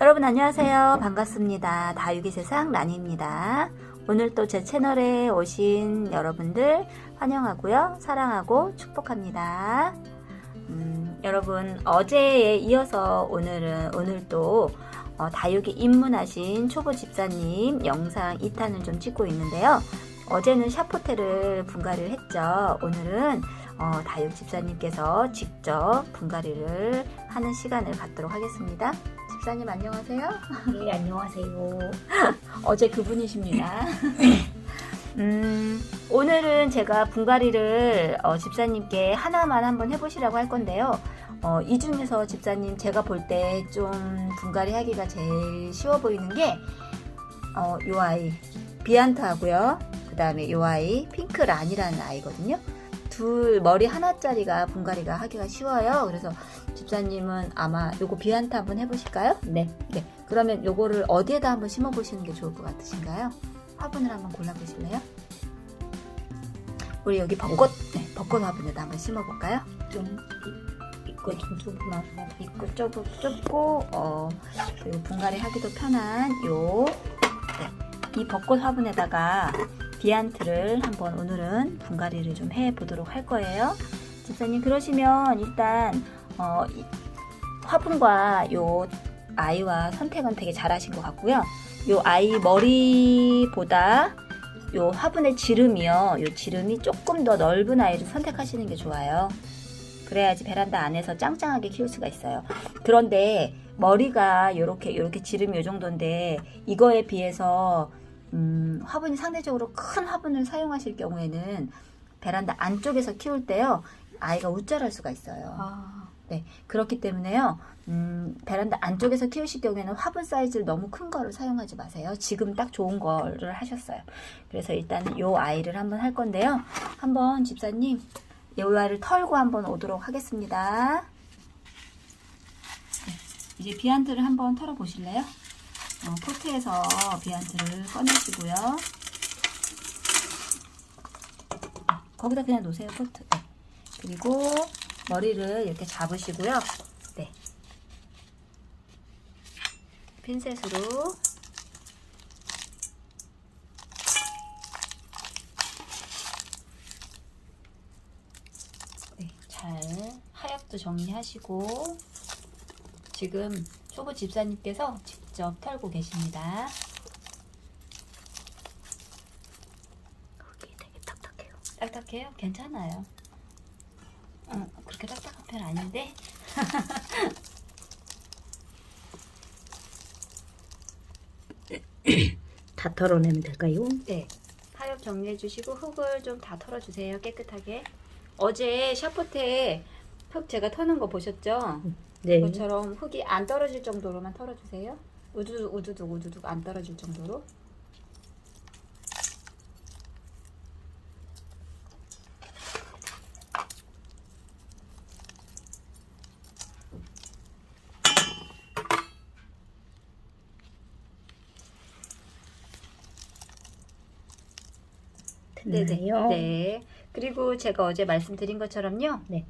여러분 안녕하세요. 반갑습니다. 다육이 세상 라니입니다. 오늘 또 제 채널에 오신 여러분들 환영하고요. 사랑하고 축복합니다. 음, 여러분 어제에 이어서 오늘은 오늘 또 어, 다육이 입문하신 초보 집사님 영상 2탄을 좀 찍고 있는데요. 어제는 샤포테를 분갈이를 했죠. 오늘은 어, 다육 집사님께서 직접 분갈이를 하는 시간을 갖도록 하겠습니다. 집사님 안녕하세요. 네, 안녕하세요. 어제 그분이십니다. 음, 오늘은 제가 분갈이를 어, 집사님께 하나만 한번 해보시라고 할 건데요. 어, 이 중에서 집사님 제가 볼 때 좀 분갈이 하기가 제일 쉬워 보이는 게, 어, 요 아이, 비안트하고요. 그 다음에 요 아이, 핑크란이라는 아이거든요. 둘 머리 하나짜리가 분갈이가 하기가 쉬워요. 그래서 집사님은 아마 요거 비안트 한번 해보실까요? 네, 네. 그러면 요거를 어디에다 한번 심어 보시는 게 좋을 것 같으신가요? 화분을 한번 골라 보실래요? 우리 여기 벚꽃, 네, 벚꽃 화분에다 한번 심어 볼까요? 좀 입고 좀 좁구나. 입구 좁, 좁고 어 그리고 분갈이 하기도 편한 요 네, 이 벚꽃 화분에다가 비안트를 한번 오늘은 분갈이를 좀 해 보도록 할 거예요. 집사님 그러시면 일단 어, 이 화분과 요 아이와 선택은 되게 잘하신 것 같고요. 요 아이 머리보다 요 화분의 지름이요. 요 지름이 조금 더 넓은 아이를 선택하시는 게 좋아요. 그래야지 베란다 안에서 짱짱하게 키울 수가 있어요. 그런데 머리가 요렇게 요렇게 지름이 요 정도인데 이거에 비해서 음, 화분이 상대적으로 큰 화분을 사용하실 경우에는 베란다 안쪽에서 키울 때요. 아이가 우쭐할 수가 있어요. 아, 네, 그렇기 때문에요. 음, 베란다 안쪽에서 키우실 경우에는 화분 사이즈를 너무 큰 거를 사용하지 마세요. 지금 딱 좋은 거를 하셨어요. 그래서 일단 요 아이를 한번 할 건데요. 한번 집사님 요 아이를 털고 한번 오도록 하겠습니다. 네, 이제 비안트를 한번 털어 보실래요? 어, 포트에서 비안트를 꺼내시고요. 네, 거기다 그냥 놓으세요, 포트. 네. 그리고 머리를 이렇게 잡으시고요. 네. 핀셋으로 네, 잘 하엽도 정리하시고 지금 초보 집사님께서 직접 털고 계십니다. 거기 되게 딱딱해요. 딱딱해요? 괜찮아요. 편 아닌데 다 털어내면 될까요? 네. 하엽 정리해 주시고 흙을 좀 다 털어 주세요. 깨끗하게. 어제 샤프트에 흙 제가 터는 거 보셨죠? 네. 그것처럼 흙이 안 떨어질 정도로만 털어 주세요. 우두둑 우두둑 우두둑 안 떨어질 정도로. 됐나요? 네. 그리고 제가 어제 말씀드린 것처럼요. 네.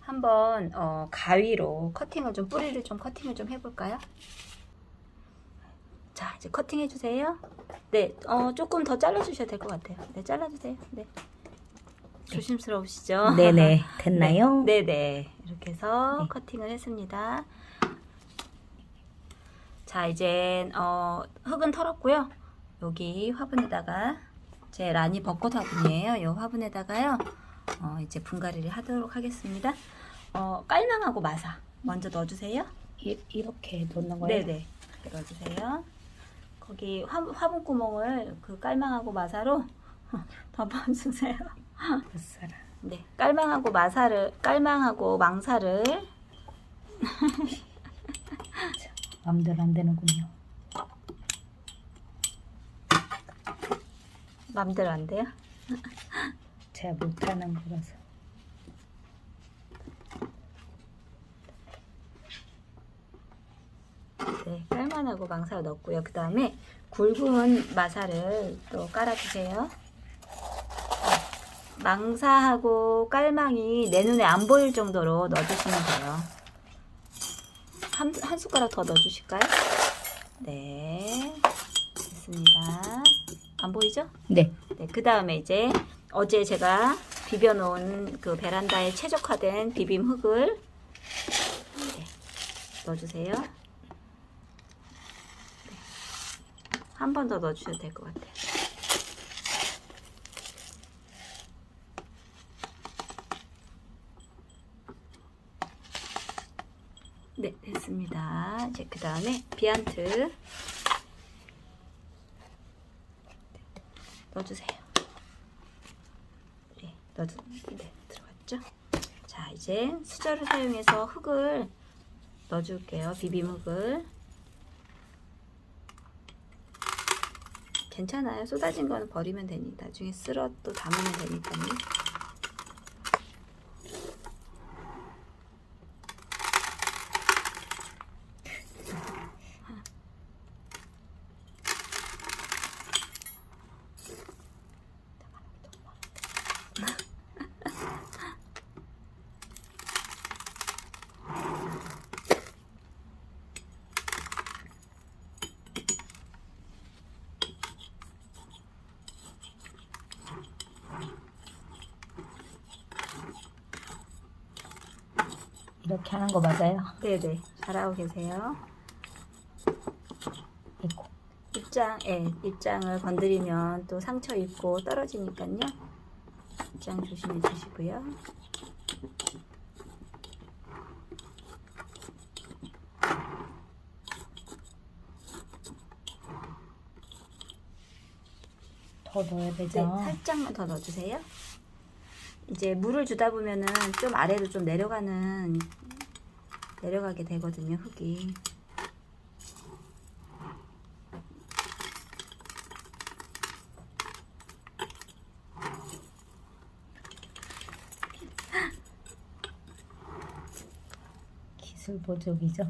한번 어, 가위로 커팅을 좀 뿌리를 좀 커팅을 좀 해볼까요? 자 이제 커팅 해주세요. 네, 어, 조금 더 잘라주셔도 될것 같아요. 네, 잘라주세요. 네. 조심스러우시죠? 네네. 됐나요? 네, 네. 이렇게 해서 네. 커팅을 했습니다. 자, 이제 어, 흙은 털었고요. 여기 화분에다가 제 라니 벚꽃 화분이에요. 이 화분에다가요. 어, 이제 분갈이를 하도록 하겠습니다. 어, 깔망하고 마사 먼저 넣어주세요. 이, 이렇게 놓는 거예요? 네네. 넣어주세요. 거기 화, 화분 구멍을 그 깔망하고 마사로 덮어주세요. 뱃살아. 네, 깔망하고 마사를 깔망하고 망사를 마음대로 안 되는군요. 맘대로 안 돼요? 제가 못하는 거라서. 네, 깔만하고 망사를 넣고요. 그 다음에 굵은 마사를 또 깔아주세요. 망사하고 깔망이 내 눈에 안 보일 정도로 넣어주시면 돼요. 한, 한 숟가락 더 넣어주실까요? 네. 됐습니다. 안 보이죠? 네. 네, 그 다음에 이제 어제 제가 비벼놓은 그 베란다에 최적화된 비빔 흙을 네, 넣어주세요. 네. 한번 더 넣어주셔도 될 것 같아요. 네, 됐습니다. 이제 그 다음에 비안트 넣어주세요. 네, 넣어주, 네, 들어갔죠? 자, 이제 수저를 사용해서 흙을 넣어줄게요. 비빔흙을. 괜찮아요. 쏟아진 거는 버리면 되니 나중에 쓸어 또 담으면 되니까요. 이렇게 하는 거 맞아요? 네네, 잘하고 계세요. 이거. 입장, 예, 입장을 건드리면 또 상처 입고 떨어지니까요. 입장 조심해 주시고요. 더 넣어야 네, 되죠? 살짝만 더 넣어주세요. 이제 물을 주다 보면은 좀 아래로 좀 내려가는 내려가게 되거든요, 흙이. 기술 보조기죠?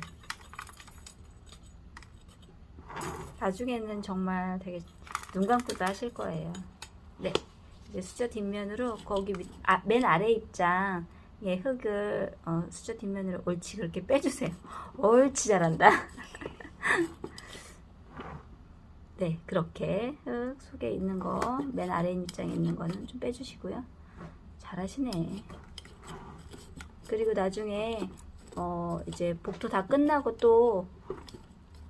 나중에는 정말 되게 눈 감고도 하실 거예요. 네. 이제 수저 뒷면으로 거기 밑- 아, 맨 아래 입장 예, 흙을 어, 수저 뒷면으로 옳지 그렇게 빼주세요. 옳지 잘한다. 네, 그렇게 흙 속에 있는 거 맨 아래 입장에 있는 거는 좀 빼주시고요. 잘하시네. 그리고 나중에 어, 이제 복도 다 끝나고 또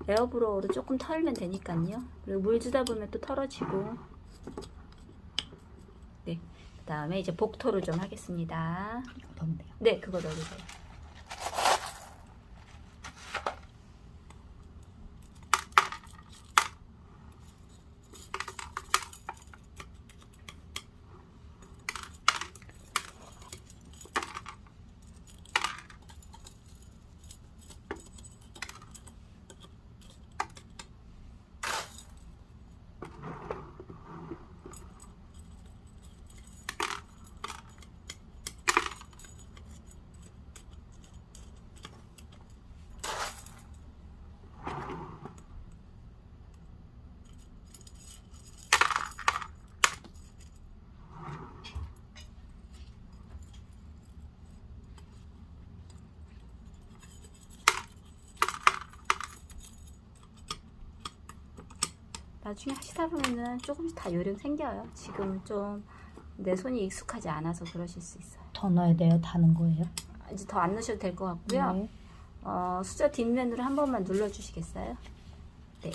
에어브로우로 조금 털면 되니까요. 그리고 물 주다 보면 또 털어지고. 네. 그 다음에 이제 복토를 좀 하겠습니다. 네, 그거 넣어주세요. 나중에 하시다 보면은 조금씩 다 요령 생겨요. 지금 좀내 손이 익숙하지 않아서 그러실 수 있어요. 더 넣어야 돼요? 다는 거예요? 이제 더 안 넣으셔도 될 것 같고요. 네. 어, 수저 뒷면으로 한 번만 눌러주시겠어요? 네.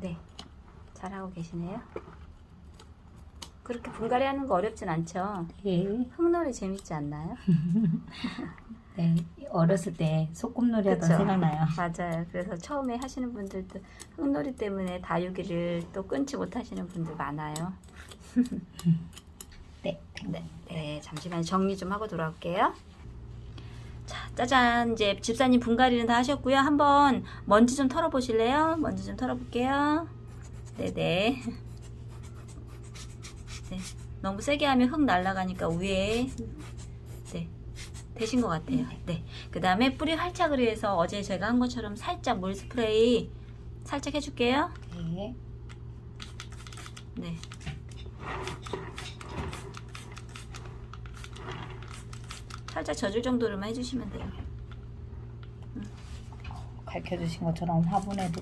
네. 잘하고 계시네요. 그렇게 분갈이 하는 거 어렵진 않죠? 네. 흙놀이 재밌지 않나요? 네. 어렸을 때 소꿉놀이 하던 그쵸. 생각나요. 맞아요. 그래서 처음에 하시는 분들도 흙놀이 때문에 다육이를 또 끊지 못하시는 분들 많아요. 네. 네, 네, 잠시만 정리 좀 하고 돌아올게요. 자, 짜잔. 이제 집사님 분갈이는 다 하셨고요. 한번 먼지 좀 털어 보실래요? 먼지 좀 털어 볼게요. 네네. 네. 너무 세게 하면 흙 날아가니까 위에 네. 되신 것 같아요. 네. 그 다음에 뿌리 활착을 위해서 어제 제가 한 것처럼 살짝 물 스프레이 살짝 해줄게요. 네. 네. 살짝 젖을 정도로만 해주시면 돼요. 가르쳐 주신 것처럼 화분에도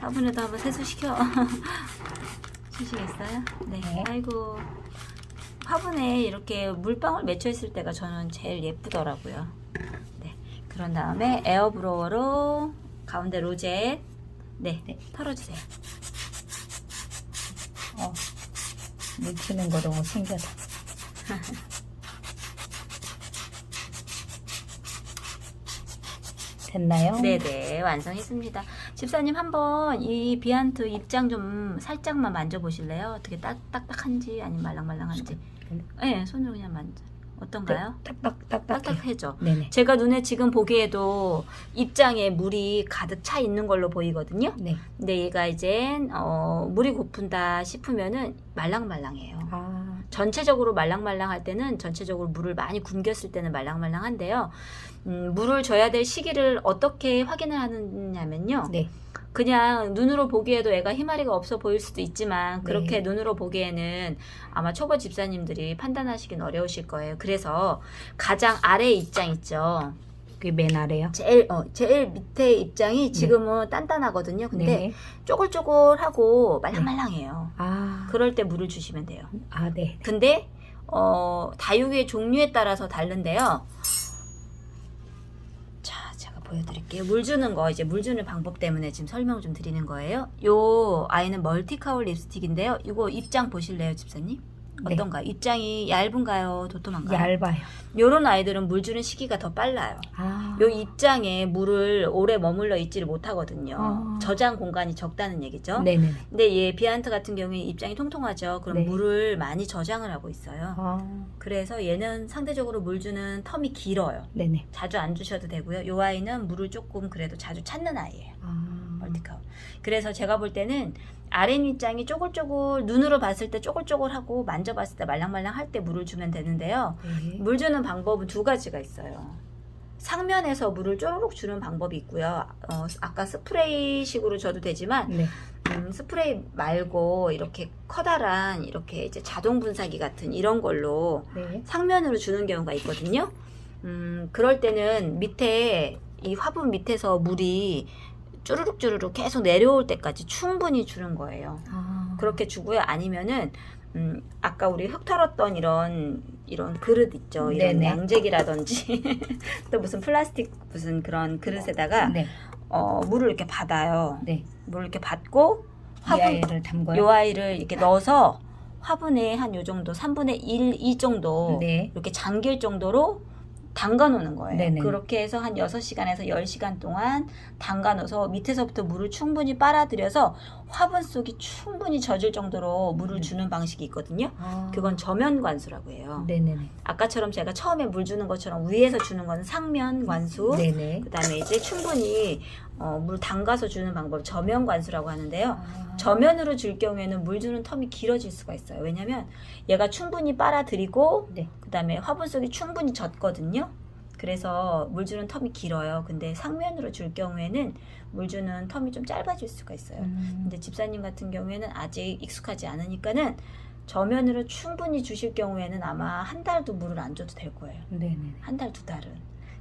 화분에도 한번 세수시켜 주시겠어요? 네. 네. 아이고 화분에 이렇게 물방울 맺혀 있을 때가 저는 제일 예쁘더라고요. 네. 그런 다음에 에어 브로어로 가운데 로제 네, 네. 털어주세요. 어, 묻히는 거 너무 신기하다. 됐나요? 네네 완성했습니다. 집사님 한번 이 비안트 입장 좀 살짝만 만져보실래요? 어떻게 딱, 딱딱한지 아니면 말랑말랑한지 네 손으로 그냥 만져 어떤가요? 딱딱딱딱. 딱딱해져 네네. 제가 눈에 지금 보기에도 입장에 물이 가득 차 있는 걸로 보이거든요 네. 근데 얘가 이젠 어, 물이 고픈다 싶으면은 말랑말랑해요 아, 전체적으로 말랑말랑할 때는 전체적으로 물을 많이 굶겼을 때는 말랑말랑한데요. 음, 물을 줘야 될 시기를 어떻게 확인을 하느냐면요. 네. 그냥 눈으로 보기에도 애가 희마리가 없어 보일 수도 있지만 그렇게 네. 눈으로 보기에는 아마 초보 집사님들이 판단하시긴 어려우실 거예요. 그래서 가장 아래 입장 있죠. 그게 맨 아래요. 제일 어, 제일 밑에 입장이 지금은 단단하거든요. 근데 네. 쪼글쪼글하고 말랑말랑해요. 아, 그럴 때 물을 주시면 돼요. 아, 네. 근데 어, 다육의 종류에 따라서 다른데요. 보여드릴게요. 물 주는 거 이제 물 주는 방법 때문에 지금 설명 좀 드리는 거예요. 요 아이는 멀티카울 립스틱인데요. 이거 입장 보실래요, 집사님? 네. 어떤가? 입장이 얇은가요, 도톰한가요? 얇아요. 요런 아이들은 물 주는 시기가 더 빨라요. 아, 요 입장에 물을 오래 머물러 있지를 못하거든요. 아. 저장 공간이 적다는 얘기죠. 네네네. 근데 얘 비안트 같은 경우에 입장이 통통하죠. 그럼 네. 물을 많이 저장을 하고 있어요. 아, 그래서 얘는 상대적으로 물 주는 텀이 길어요. 네네. 자주 안 주셔도 되고요. 요 아이는 물을 조금 그래도 자주 찾는 아이예요. 아, 멀티카우. 그래서 제가 볼 때는 아랫 입장이 쪼글쪼글 눈으로 봤을 때 쪼글쪼글하고 만져봤을 때 말랑말랑할 때 물을 주면 되는데요. 네. 물 주는 방법은 두 가지가 있어요. 상면에서 물을 쪼르륵 주는 방법이 있고요. 어, 아까 스프레이식으로 줘도 되지만 네. 음, 스프레이 말고 이렇게 커다란 이렇게 이제 자동 분사기 같은 이런 걸로 네. 상면으로 주는 경우가 있거든요. 음, 그럴 때는 밑에 이 화분 밑에서 물이 쭈르륵 쭈르륵 계속 내려올 때까지 충분히 주는 거예요. 아, 그렇게 주고요. 아니면은 음, 아까 우리 흙 털었던 이런 이런 그릇 있죠. 이런 네네. 양재기라든지 또 무슨 플라스틱 무슨 그런 그릇에다가 네. 어, 물을 이렇게 받아요. 네. 물을 이렇게 받고 이 화분 아이를 담궈요. 요 아이를 이렇게 넣어서 화분에 한 요 정도 3분의 1, 2 정도 네. 이렇게 잠길 정도로 담가 놓는 거예요. 네네. 그렇게 해서 한 6시간에서 10시간 동안 담가 놓아서 밑에서부터 물을 충분히 빨아들여서 화분 속이 충분히 젖을 정도로 물을 네. 주는 방식이 있거든요. 아, 그건 저면 관수라고 해요. 네네네. 아까처럼 제가 처음에 물 주는 것처럼 위에서 주는 건 상면 관수. 네네. 그다음에 이제 충분히 어, 물 담가서 주는 방법 저면 관수라고 하는데요. 아, 저면으로 줄 경우에는 물 주는 텀이 길어질 수가 있어요. 왜냐면 얘가 충분히 빨아들이고 네. 그다음에 화분 속이 충분히 젖거든요. 그래서 물 주는 텀이 길어요. 근데 상면으로 줄 경우에는 물 주는 텀이 좀 짧아질 수가 있어요. 음, 근데 집사님 같은 경우에는 아직 익숙하지 않으니까는 저면으로 충분히 주실 경우에는 아마 한 달도 물을 안 줘도 될 거예요. 네네. 한달 두 달은.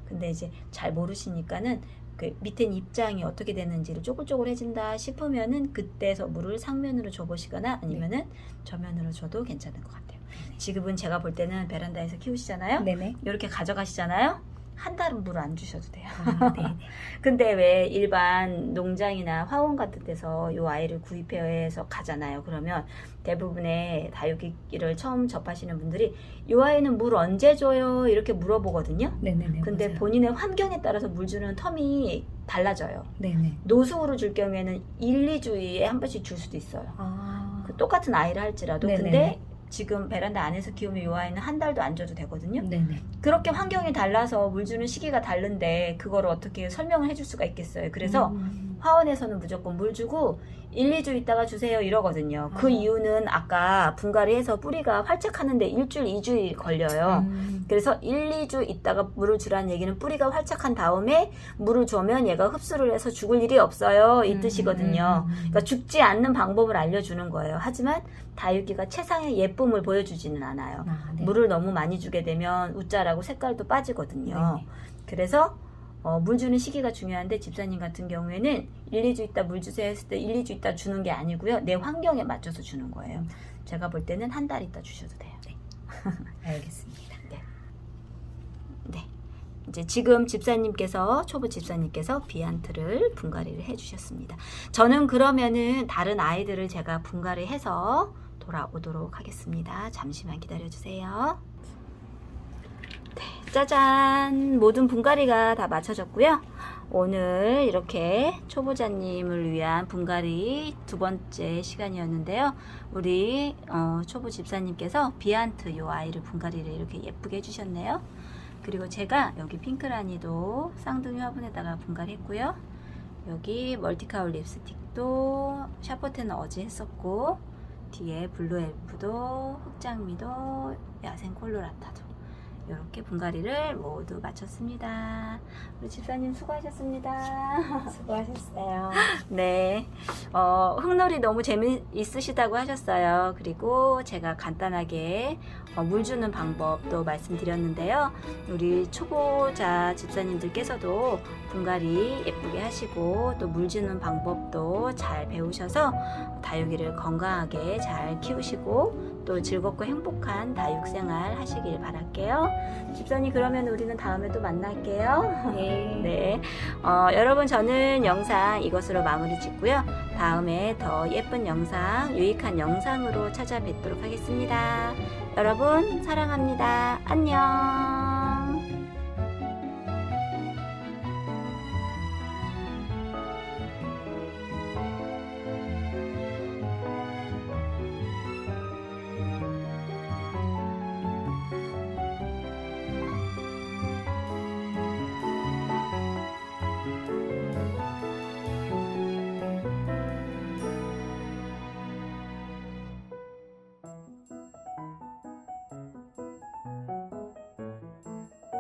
근데 이제 잘 모르시니까는 그 밑에 입장이 어떻게 되는지를 쪼글쪼글해진다 싶으면은 그때서 물을 상면으로 줘보시거나 아니면은 저면으로 줘도 괜찮을 것 같아요. 지금은 제가 볼 때는 베란다에서 키우시잖아요. 네네. 이렇게 가져가시잖아요. 한 달은 물 안 주셔도 돼요. 아. 근데 왜 일반 농장이나 화원 같은 데서 이 아이를 구입해서 가잖아요. 그러면 대부분의 다육이를 처음 접하시는 분들이 이 아이는 물 언제 줘요? 이렇게 물어보거든요. 네네네. 근데 맞아요. 본인의 환경에 따라서 물 주는 텀이 달라져요. 네네. 노숙으로 줄 경우에는 1, 2주에 한 번씩 줄 수도 있어요. 아, 그 똑같은 아이를 할지라도. 네네네. 근데 지금 베란다 안에서 키우면 이 아이는 한 달도 안 줘도 되거든요. 네네. 그렇게 환경이 달라서 물 주는 시기가 다른데 그거를 어떻게 설명을 해줄 수가 있겠어요. 그래서 음, 화원에서는 무조건 물 주고 1, 2주 있다가 주세요 이러거든요. 그 아. 이유는 아까 분갈이 해서 뿌리가 활착하는데 일주일, 2주일 걸려요. 음. 그래서 1, 2주 있다가 물을 주라는 얘기는 뿌리가 활착한 다음에 물을 주면 얘가 흡수를 해서 죽을 일이 없어요. 이 뜻이거든요. 음. 그러니까 죽지 않는 방법을 알려주는 거예요. 하지만 다육이가 최상의 예쁨을 보여주지는 않아요. 아, 네. 물을 너무 많이 주게 되면 웃자라고 색깔도 빠지거든요. 네. 그래서 어, 물 주는 시기가 중요한데 집사님 같은 경우에는 1, 2주 있다 물 주세요 했을 때 1, 2주 있다 주는 게 아니고요. 내 환경에 맞춰서 주는 거예요. 제가 볼 때는 한 달 있다 주셔도 돼요. 알겠습니다. 네. 이제 지금 집사님께서 초보 집사님께서 비안트를 분갈이를 해주셨습니다. 저는 그러면은 다른 아이들을 제가 분갈이 해서 돌아오도록 하겠습니다. 잠시만 기다려주세요. 네, 짜잔 모든 분갈이가 다 마쳐졌고요. 오늘 이렇게 초보자님을 위한 분갈이 두 번째 시간이었는데요. 우리 어, 초보 집사님께서 비안트 요 아이를 분갈이를 이렇게 예쁘게 해주셨네요. 그리고 제가 여기 핑크라니도 쌍둥이 화분에다가 분갈했고요. 여기 멀티카울 립스틱도 샤퍼테는 어제 했었고 뒤에 블루 엘프도 흑장미도 야생 콜로라타도 이렇게 분갈이를 모두 마쳤습니다. 우리 집사님 수고하셨습니다. 수고하셨어요. 네. 어, 흙놀이 너무 재미있으시다고 하셨어요. 그리고 제가 간단하게 어, 물 주는 방법도 말씀드렸는데요. 우리 초보자 집사님들께서도 분갈이 예쁘게 하시고 또 물 주는 방법도 잘 배우셔서 다육이를 건강하게 잘 키우시고 또 즐겁고 행복한 다육 생활 하시길 바랄게요. 집사님 그러면 우리는 다음에 또 만날게요. 네. 네. 어, 여러분 저는 영상 이것으로 마무리 짓고요. 다음에 더 예쁜 영상, 유익한 영상으로 찾아뵙도록 하겠습니다. 여러분 사랑합니다. 안녕.